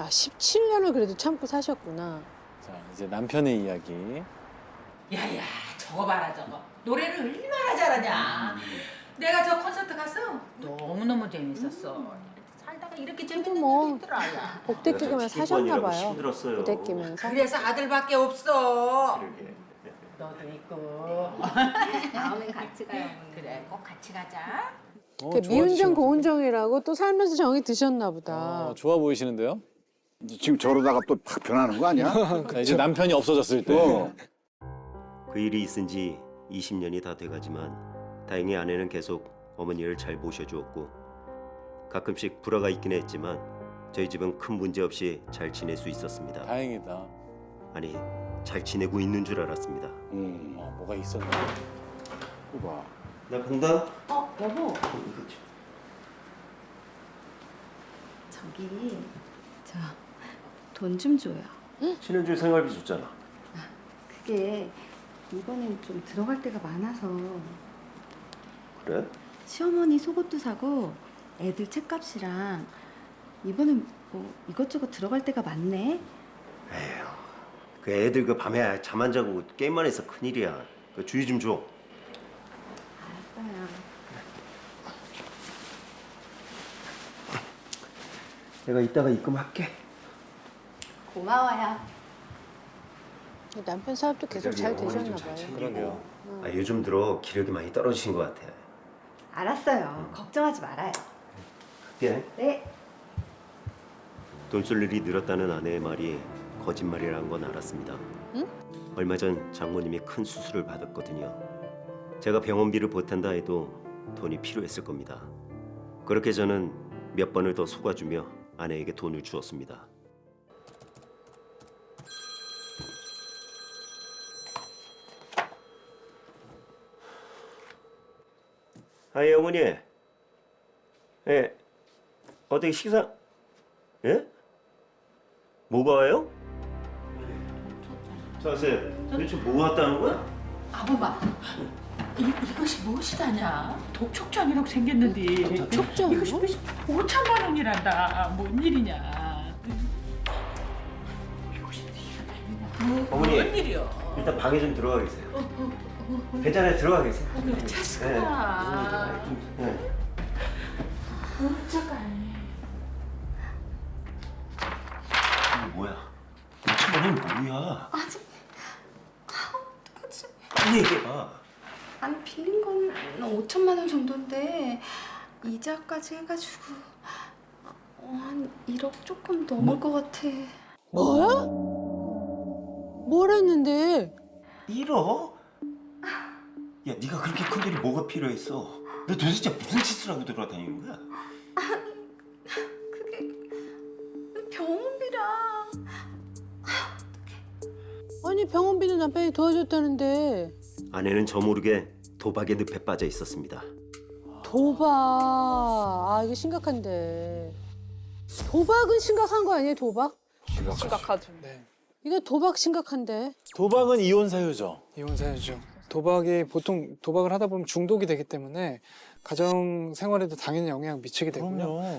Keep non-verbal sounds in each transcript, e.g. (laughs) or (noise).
아 17년을 그래도 참고 사셨구나. 자 이제 남편의 이야기. 야야 저거 봐라 저거 노래를 얼마나 잘하냐 내가 저 콘서트 가서 너무너무 재밌었어 살다가 이렇게 재밌는 뭐. 일이 있더라 야. 복대 끼기만 사셨나 봐요. 힘들었어요. 부대 끼면서. 그래서 아들밖에 없어 그러게. 너도 있고 (laughs) 다음엔 같이 가요. 어머니. 그래 꼭 같이 가자 어, 그 미운정 고운정이라고 또 살면서 정이 드셨나 보다. 어, 좋아 보이시는데요? 지금 저러다가 또팍 변하는 거 아니야? (laughs) 자, 이제 남편이 없어졌을 때. 어. 그 일이 있은 지 20년이 다 돼가지만 다행히 아내는 계속 어머니를 잘 모셔주었고 가끔씩 불화가 있긴 했지만 저희 집은 큰 문제 없이 잘 지낼 수 있었습니다. 다행이다. 아니 잘 지내고 있는 줄 알았습니다. 음. 어, 뭐가 있었나? 이거 봐. 나 간다. 어, 여보. 저기 저 돈 좀 줘요. 신현주 생활비 줬잖아. 그게 이번엔 좀 들어갈 데가 많아서 그래? 시어머니 속옷도 사고 애들 책값이랑 이번엔 뭐 이것저것 들어갈 데가 많네. 그 애들 그 밤에 잠 안 자고 게임만 해서 큰일이야. 그 주의 좀 줘. 알았어요. 내가 이따가 입금할게. 고마워요. 남편 사업도 계속 잘 되셨나 봐요. 그러게요. 아, 요즘 들어 기력이 많이 떨어지신 것 같아. 알았어요. 걱정하지 말아요. 예. 네. 돈쓸 일이 늘었다는 아내의 말이 거짓말이라는 건 알았습니다. 얼마 전 장모님이 큰 수술을 받았거든요. 제가 병원비를 보탠다 해도 돈이 필요했을 겁니다. 그렇게 저는 몇 번을 더 속아주며 아내에게 돈을 주었습니다. 아예 어머니, 예, 어떻게 식사, 예? 뭐가 와요? 자세, 도대체 뭐 왔다는 거야? 아범아 이, 이것이 무엇이다냐 독촉장이라고 생겼는데 독촉장이요? 이것이 무엇이 5천만 원이란다 뭔 일이냐 이것이 뭐, 어머니. 뭔 일이요 일단 방에 좀 들어가 계세요. 괜찮아요, 들어가 계세요. 그 차스가 네. 어쩌까 이거 뭐야? 5천만 원이 뭐야? 아직 어떡하지? 빨리 얘기해봐. 아니 빌린 건 5천만 원 정도인데 이자까지 해가지고 어, 한 1억 조금 넘을 것 같아. 뭐야? 뭘 했는데? 1억? 야, 네가 그렇게 큰 돈이 뭐가 필요했어? 너 도대체 무슨 짓을 하고 돌아다니는 거야? 그게 병원비랑 아니 병원비는 남편이 도와줬다는데 아내는 저 모르게 도박의 늪에 빠져 있었습니다. 도박 아 이거 심각한데 도박은 심각한 거 아니에요 도박? 심각하죠. 네, 이거 도박 심각한데 도박은 이혼 사유죠. 이혼 사유죠. 도박이 보통 도박을 하다 보면 중독이 되기 때문에 가정 생활에도 당연히 영향을 미치게 되고요.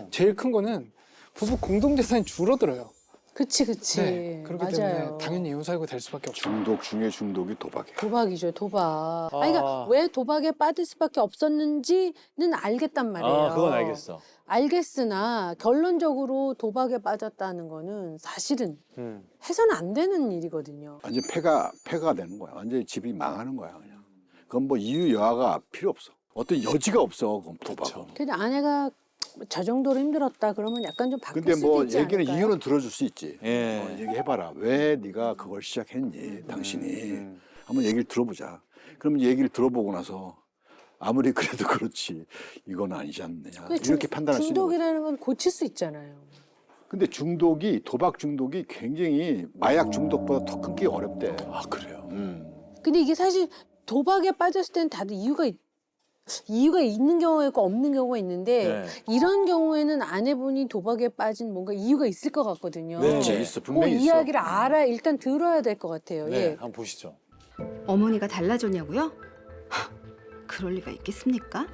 제일 큰 거는 부부 공동 재산이 줄어들어요. 그치 그치 네, 그렇기 맞아요 때문에 당연히 이혼 사유가 될 수밖에 없죠. 중독 중에 중독이 도박이야. 도박이죠 도박 아 니 그러니까 아. 왜 도박에 빠질 수밖에 없었는지는 알겠단 말이에요 아 그건 알겠어. 알겠으나 결론적으로 도박에 빠졌다는 거는 사실은 음. 해서는 안 되는 일이거든요 완전 폐가 폐가 되는 거야. 완전 히 집이 망하는 거야 그냥. 그건 뭐 이유 여하가 필요 없어. 어떤 여지가 없어. 그건 도박은. 근데 아내가 저 정도로 힘들었다 그러면 약간 좀 바뀔 근데 수도 뭐 있지 얘기는 않을까요? 이유는 들어줄 수 있지. 예. 어, 얘기해봐라. 왜 네가 그걸 시작했니? 당신이 음. 한번 얘기를 들어보자. 그럼 얘기를 들어보고 나서 아무리 (laughs) 그래도 그렇지 이건 아니지 않느냐 근데 중- 이렇게 판단할 수 있는 거지. 중독이라는 건 고칠 수 있잖아요 근데 중독이 도박 중독이 굉장히 마약 중독보다 더 끊기 어렵대. 아 그래요. 음. 근데 이게 사실 도박에 빠졌을 때는 다들 이유가 있- 이유가 있는 경우가 있고 없는 경우가 있는데 네. 이런 경우에는 아내분이 도박에 빠진 뭔가 이유가 있을 것 같거든요. 네. 있지, 있어 그 분명히 있어. 이야기를 알아 일단 들어야 될 것 같아요. 네, 예. 한번 보시죠. 어머니가 달라졌냐고요? 하, 그럴 리가 있겠습니까?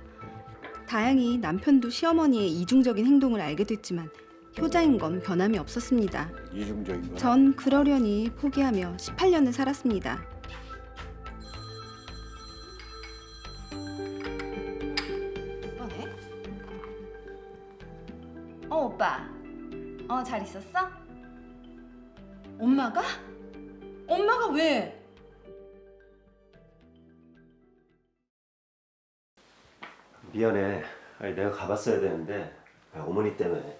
다행히 남편도 시어머니의 이중적인 행동을 알게 됐지만 효자인 건 변함이 없었습니다. 이중적인 거. 전 그러려니 포기하며 18년을 살았습니다. 오빠. 어 잘 있었어? 엄마가? 엄마가 왜? 미안해. 아니, 내가 가봤어야 되는데 아, 어머니 때문에.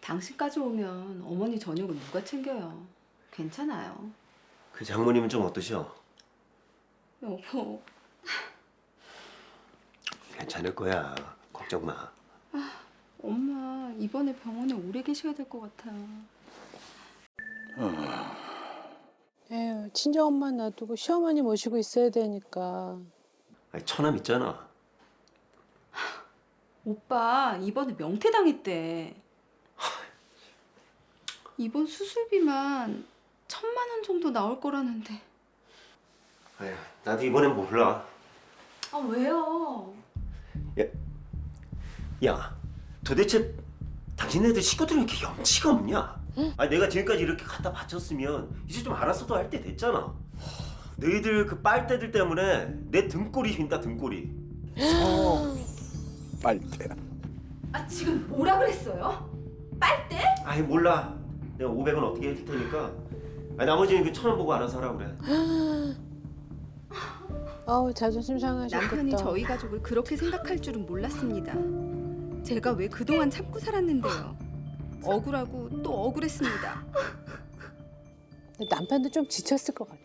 당신까지 오면 어머니 저녁은 누가 챙겨요? 괜찮아요. 그 장모님은 좀 어떠셔? 여보, 괜찮을 거야. 걱정 마. 엄마 이번에 병원에 오래 계셔야 될 것 같아요. 에휴, 친정 엄마 놔두고 시어머니 모시고 있어야 되니까. 아니, 처남 있잖아. 오빠 이번에 명태 당했대. 이번 수술비만 천만 원 정도 나올 거라는데. 아휴, 나도 이번엔 몰라. 아 왜요? 야, 도대체 당신네들 식구들은 이렇게 염치가 없냐? 아니 내가 지금까지 이렇게 갖다 바쳤으면 이제 좀 알아서도 할 때 됐잖아. 너희들 그 빨대들 때문에 내 등골이 휜다 등골이. 빨대야. 아 지금 뭐라 그랬어요? 빨대? 아이 몰라. 내가 500원 어떻게 해줄 테니까. 아니 나머지는 그 천원 보고 알아서 하라 그래. 아우 자존심 상하셨겠다. 남편이 저희 가족을 그렇게 생각할 줄은 몰랐습니다. 제가 왜 그동안 참고 살았는데요. 억울하고 또 억울했습니다. 남편도 좀 지쳤을 것 같아.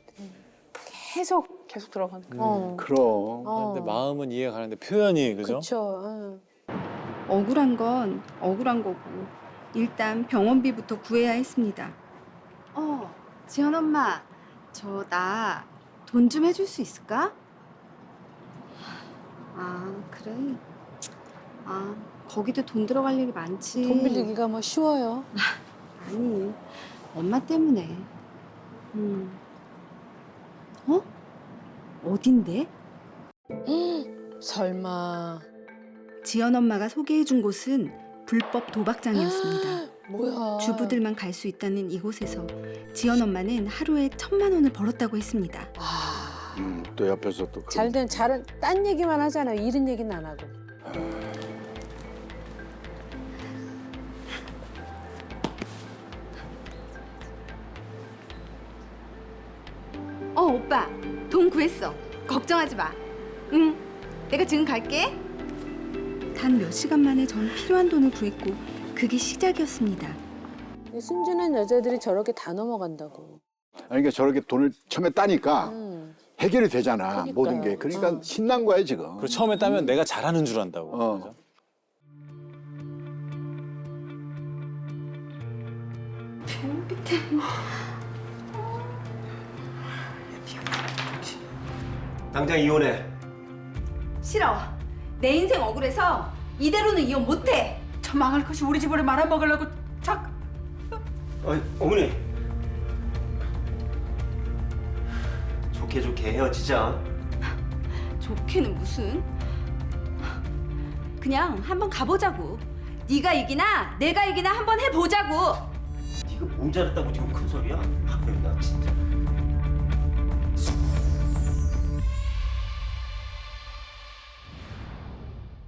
계속 계속 들어가는 거. 어. 그럼. 어. 근데 마음은 이해가 가는데 표현이 그죠? 응. 억울한 건 억울한 거고 일단 병원비부터 구해야 했습니다. 어, 지연 엄마, 저 나 돈 좀 해줄 수 있을까? 아 그래. 아 거기도 돈 들어갈 일이 많지. 돈 빌리기가 뭐 쉬워요. (laughs) 아니 엄마 때문에. 음. 어? 어딘데? (gasps) 설마. 지연 엄마가 소개해준 곳은 불법 도박장이었습니다. (gasps) 뭐야. 주부들만 갈 수 있다는 이곳에서 지연 엄마는 하루에 천만 원을 벌었다고 했습니다. 아, 음, 또 옆에서 또. 그런- 잘된 잘은 딴 얘기만 하잖아요. 이런 얘기는 안 하고. 오빠 돈 구했어. 걱정하지 마. 응, 내가 지금 갈게. 단 몇 시간 만에 전 필요한 돈을 구했고 그게 시작이었습니다. 순진한 여자들이 저렇게 다 넘어간다고. 아니, 그러니까 저렇게 돈을 처음에 따니까 음. 해결이 되잖아. 그러니까요. 모든 게. 그러니까 어. 신난 거야 지금. 그리고 처음에 따면 내가 잘하는 줄 안다고. 어. 그죠? 당장 이혼해. 싫어. 내 인생 억울해서 이대로는 이혼 못해. 저 망할 것이 우리 집으로 말아먹으려고 자 아이, 어머니. 좋게 좋게 헤어지자. 좋게는 무슨? 그냥 한번 가보자고. 네가 이기나 내가 이기나 한번 해보자고. 네가 뭘 잘했다고 지금 큰 소리야? 아유, 나 진짜.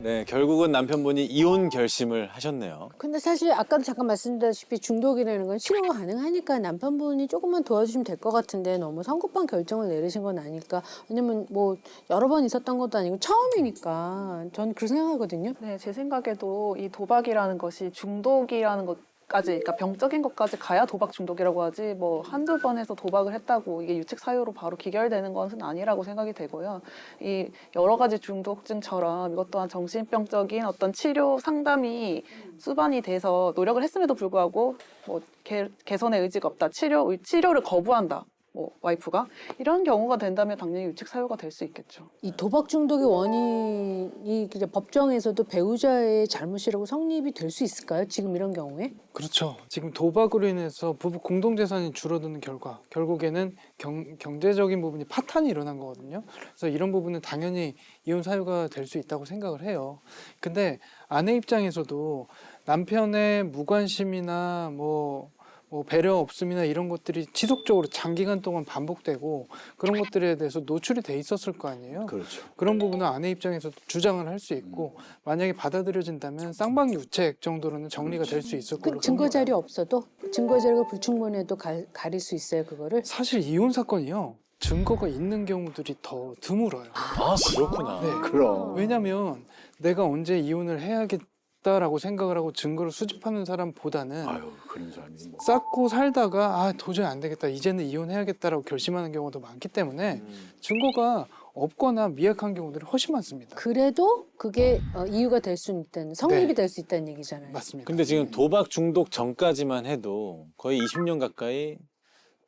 네, 결국은 남편분이 이혼 결심을 하셨네요. 근데 사실 아까도 잠깐 말씀드렸다시피 중독이라는 건 치료가 가능하니까 남편분이 조금만 도와주시면 될 것 같은데 너무 성급한 결정을 내리신 건 아닐까. 왜냐면 뭐 여러 번 있었던 것도 아니고 처음이니까 저는 그렇게 생각하거든요. 네, 제 생각에도 이 도박이라는 것이 중독이라는 것 까지, 그러니까 병적인 것까지 가야 도박 중독이라고 하지, 뭐 한두 번 해서 도박을 했다고 이게 유책 사유로 바로 기결되는 것은 아니라고 생각이 되고요. 이 여러 가지 중독증처럼 이것 또한 정신병적인 어떤 치료 상담이 수반이 돼서 노력을 했음에도 불구하고 뭐 개, 개선의 의지가 없다, 치료 치료를 거부한다. 뭐 와이프가 이런 경우가 된다면 당연히 유책 사유가 될 수 있겠죠. 이 도박 중독의 원인이 이제 법정에서도 배우자의 잘못이라고 성립이 될 수 있을까요? 지금 이런 경우에? 그렇죠. 지금 도박으로 인해서 부부 공동 재산이 줄어드는 결과 결국에는 경, 경제적인 부분이 파탄이 일어난 거거든요. 그래서 이런 부분은 당연히 이혼 사유가 될 수 있다고 생각을 해요. 근데 아내 입장에서도 남편의 무관심이나 뭐, 뭐 배려 없음이나 이런 것들이 지속적으로 장기간 동안 반복되고 그런 것들에 대해서 노출이 돼 있었을 거 아니에요. 그렇죠. 그런 부분은 아내 입장에서도 주장을 할 수 있고 만약에 받아들여진다면 쌍방 유책 정도로는 정리가 될 수 있을 거로 그 증거. 자료 없어도 증거 자료가 불충분해도 가, 가릴 수 있어요 그거를. 사실 이혼 사건이요 증거가 있는 경우들이 더 드물어요. 아 그렇구나. 네. 그럼. 왜냐하면 내가 언제 이혼을 해야겠 다라고 생각을 하고 증거를 수집하는 사람보다는 아유 그런 사람이 뭐. 쌓고 살다가 아 도저히 안 되겠다 이제는 이혼해야겠다라고 결심하는 경우도 많기 때문에 증거가 없거나 미약한 경우들이 훨씬 많습니다. 그래도 그게 어, 이유가 될 수 있다는 성립이 네. 될 수 있다는 얘기잖아요. 맞습니다. 근데 지금 도박 중독 전까지만 해도 거의 20년 가까이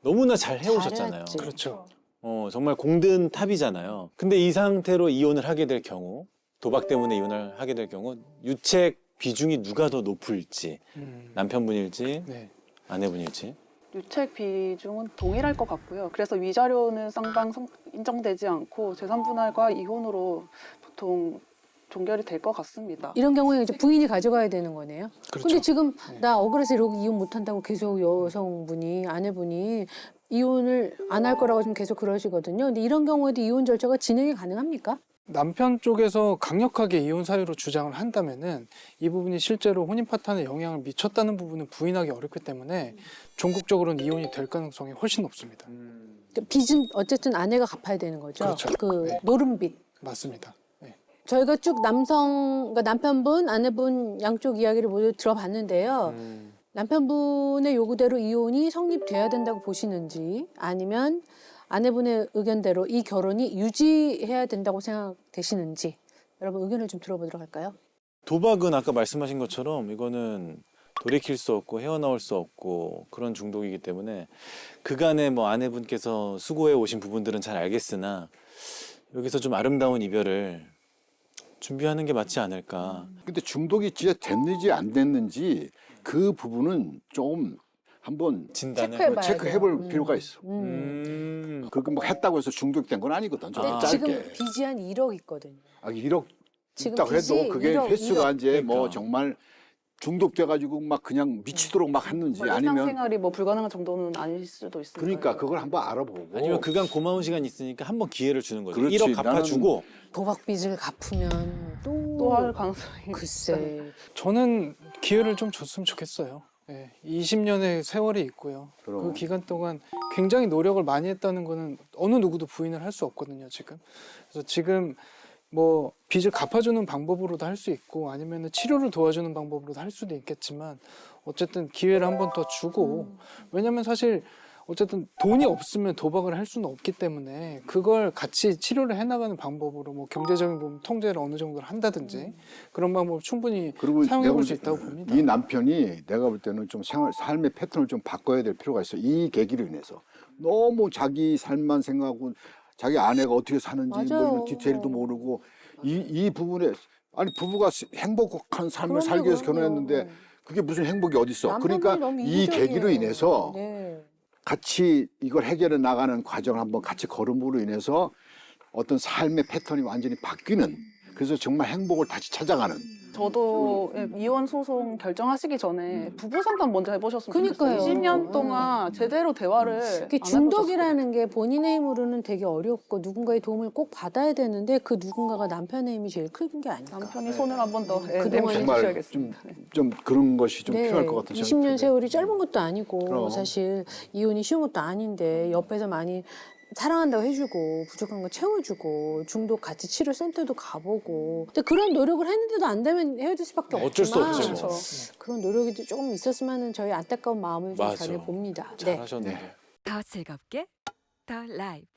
너무나 잘 해오셨잖아요. 잘해왔지. 그렇죠. 어, 정말 공든 탑이잖아요. 근데 이 상태로 이혼을 하게 될 경우, 도박 때문에 이혼을 하게 될 경우 유책 비중이 누가 더 높을지, 음, 남편분일지, 네. 아내분일지. 유책 비중은 동일할 것 같고요. 그래서 위자료는 쌍방 성- 인정되지 않고 재산분할과 이혼으로 보통 종결이 될 것 같습니다. 이런 경우에 이제 부인이 가져가야 되는 거네요. 그렇죠. 근데 지금 네. 나 억울해서 이러고 이혼 못 한다고 계속 여성분이 아내분이 이혼을 안 할 거라고 지금 계속 그러시거든요. 근데 이런 경우에도 이혼 절차가 진행이 가능합니까? 남편 쪽에서 강력하게 이혼 사유로 주장을 한다면은 이 부분이 실제로 혼인 파탄에 영향을 미쳤다는 부분은 부인하기 어렵기 때문에 종국적으로는 이혼이 될 가능성이 훨씬 높습니다. 그러니까 빚은 어쨌든 아내가 갚아야 되는 거죠. 그렇죠. 그 네. 노름빚. 맞습니다. 네. 저희가 쭉 남성, 그러니까 남편분, 아내분 양쪽 이야기를 모두 들어봤는데요. 음. 남편분의 요구대로 이혼이 성립돼야 된다고 보시는지 아니면 아내분의 의견대로 이 결혼이 유지해야 된다고 생각되시는지 여러분 의견을 좀 들어보도록 할까요? 도박은 아까 말씀하신 것처럼 이거는 돌이킬 수 없고 헤어나올 수 없고 그런 중독이기 때문에 그간에 뭐 아내분께서 수고해 오신 부분들은 잘 알겠으나 여기서 좀 아름다운 이별을 준비하는 게 맞지 않을까. 근데 중독이 진짜 됐는지 안 됐는지 그 부분은 좀 한번 진단을. 체크해봐야 체크해볼 돼요. 필요가 있어. 음. 음. 그거 뭐 했다고 해서 중독된 건 아니거든. 좀 아. 근데 지금 짧게. 빚이 한 1억 있거든요. 아, 1억 지금 있다고 빚이 해도 그게 1억, 횟수가 1억. 이제 뭐 그러니까. 정말 중독돼가지고 막 그냥 미치도록 막 했는지 뭐 아니면 일상생활이 뭐 불가능한 정도는 아닐 수도 있습니다. 그러니까 그걸 한번 알아보고 아니면 그간 고마운 시간 있으니까 한번 기회를 주는 거죠. 그렇지. 1억 갚아주고 도박 빚을 갚으면 또 또할 가능성이 글쎄 저는 기회를 좀 줬으면 좋겠어요. 예, 20년의 세월이 있고요. 그럼. 그 기간 동안 굉장히 노력을 많이 했다는 거는 어느 누구도 부인을 할 수 없거든요, 지금. 그래서 지금 뭐 빚을 갚아주는 방법으로도 할 수 있고 아니면 치료를 도와주는 방법으로도 할 수도 있겠지만 어쨌든 기회를 한 번 더 주고 왜냐면 사실 어쨌든 돈이 없으면 도박을 할 수는 없기 때문에 그걸 같이 치료를 해나가는 방법으로 뭐 경제적인 부분 통제를 어느 정도를 한다든지 그런 방법을 충분히 그리고 사용해 볼볼수때 있다고 봅니다. 이 남편이 내가 볼 때는 좀 생활 삶의 패턴을 좀 바꿔야 될 필요가 있어. 이 계기로 인해서 너무 자기 삶만 생각하고 자기 아내가 어떻게 사는지 뭐 맞아요. 이런 디테일도 모르고 이 이 부분에 아니 부부가 스- 행복한 삶을 그럼요, 살기 위해서 그럼요. 결혼했는데 그게 무슨 행복이 어디 있어? 남편분이 그러니까 너무 이 이기적이에요. 계기로 인해서 네. 같이 이걸 해결해 나가는 과정을 한번 같이 걸음으로 인해서 어떤 삶의 패턴이 완전히 바뀌는 그래서 정말 행복을 다시 찾아가는 저도 예, 이혼 소송 결정하시기 전에 부부 상담 먼저 해보셨으면 그러니까요. 좋겠어요. 20년 음. 동안 제대로 대화를 이게 안 중독이라는 게 본인의 힘으로는 되게 어렵고 누군가의 도움을 꼭 받아야 되는데 그 누군가가 남편의 힘이 제일 큰게 아닐까. 해보셨어요. 남편이 손을 한 번더 예, 그동안에 내밀어 정말 주셔야겠습니다. 좀 그런 것이 좀 필요할 것 같은 20년 생각이 세월이 짧은 것도 아니고 그럼. 사실 이혼이 쉬운 것도 아닌데 옆에서 많이 사랑한다고 해주고 부족한 거 채워주고 중독 같이 치료 센터도 가보고 근데 그런 노력을 했는데도 안 되면 헤어질 수밖에 없지만 어쩔 수 없죠. 그렇죠. 그런 노력이 좀 있었으면 저희 안타까운 마음을 좀 맞아. 전해 봅니다. 네. 잘하셨는데. 더 즐겁게 더 라이브